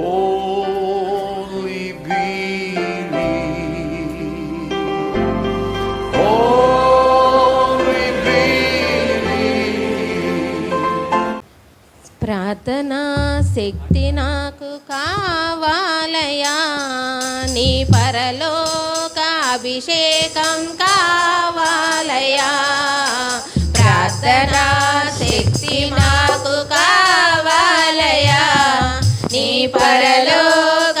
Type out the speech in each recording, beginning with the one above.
Only believe. Only believe. ప్రార్థనా శక్తి నాకు కావాలయా నీ పరలోక అభిషేకం కా నీ పరలోక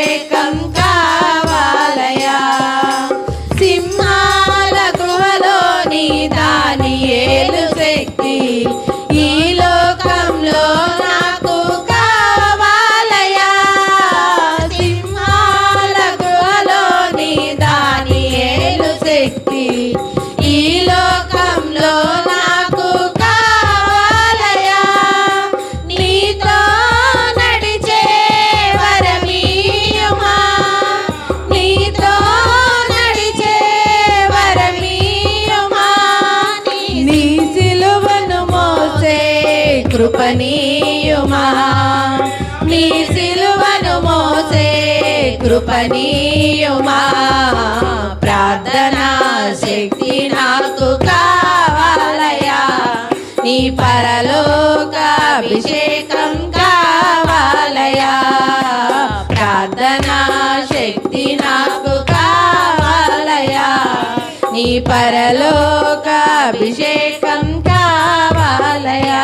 Baby. కృపణీయుమా నీ సిలువను మోసే కృపణీయుమా ప్రార్థనా శక్తి నాకు కావాలయా నీ పరలోక అభిషేకం కావాలయా ప్రార్థనా శక్తి నాకు కావాలయా నీ పరలోక అభిషేకం కావాలయా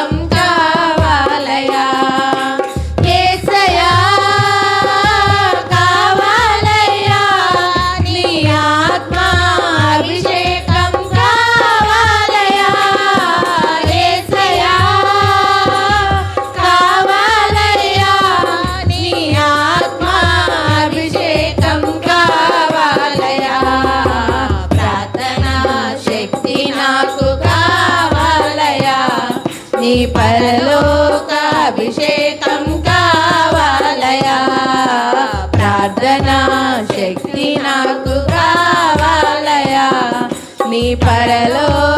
నీ పరలోకాభిషేకం కావాలయ? ప్రార్థనా శక్తి నాకు కావాలయా? నీ పరలోకాభిషేకం